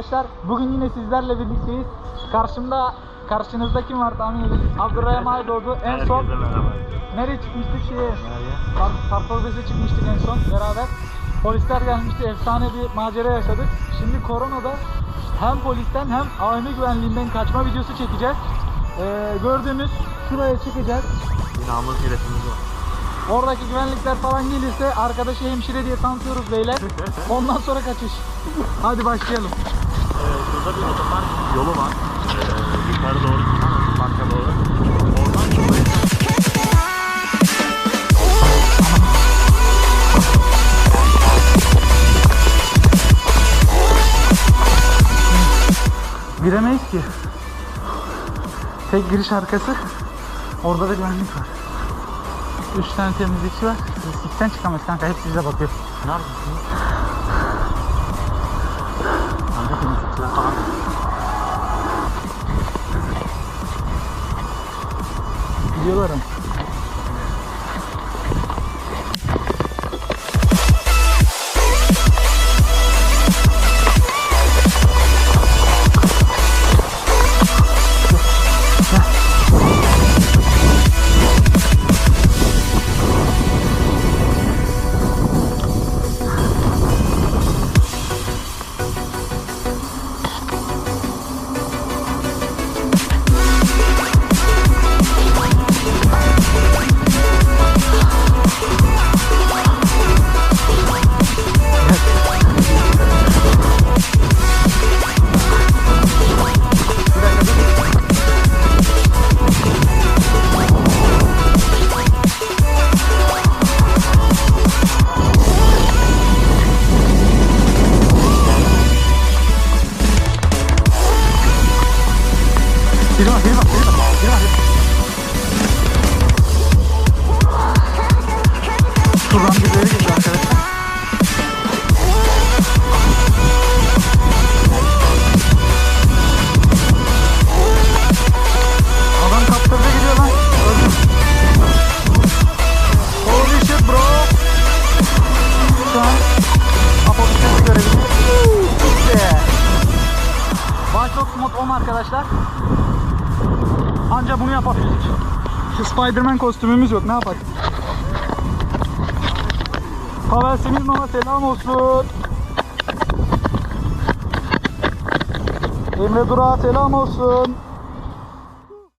Arkadaşlar. Bugün yine sizlerle birlikteyiz. Karşımda karşınızda kim var tahmin edin. Abdurrahim Aydoğdu. En son nereye çıkmıştık şeye? Sarpobes'e çıkmıştık en son beraber. Polisler gelmişti. Efsane bir macera yaşadık. Şimdi koronada hem polisten hem AVM güvenliğinden kaçma videosu çekeceğiz. Ee, gördüğünüz şuraya çıkacağız. Namız hedefimiz var. Oradaki güvenlikler falan gelirse arkadaşı hemşire diye tanıtıyoruz beyler. Ondan sonra kaçış. Hadi başlayalım. Ee, şurada bir otopark yolu var. Giremeyiz ki. Tek giriş arkası. Orada da güvenlik var. Üç tane temizlikçi var. İkiden çıkamayız kanka. Hepsi bize bakıyor. Neredesiniz? Kanka temizlikçiler falan. Gidiyorlar ama. Biri var, biri var, biri var, biri var. Şuradan birileri girdi arkadaşlar. Adam kaptırdı gidiyor lan. Öldüm. Holy shit bro. Şu an Apokalips'i görebiliyoruz. İşte. Watch mod 10 arkadaşlar. Anca bunu yapabildik. Şu Spiderman kostümümüz yok ne yapak? Pavel Siminov'a selam olsun. Emre Durak'a selam olsun.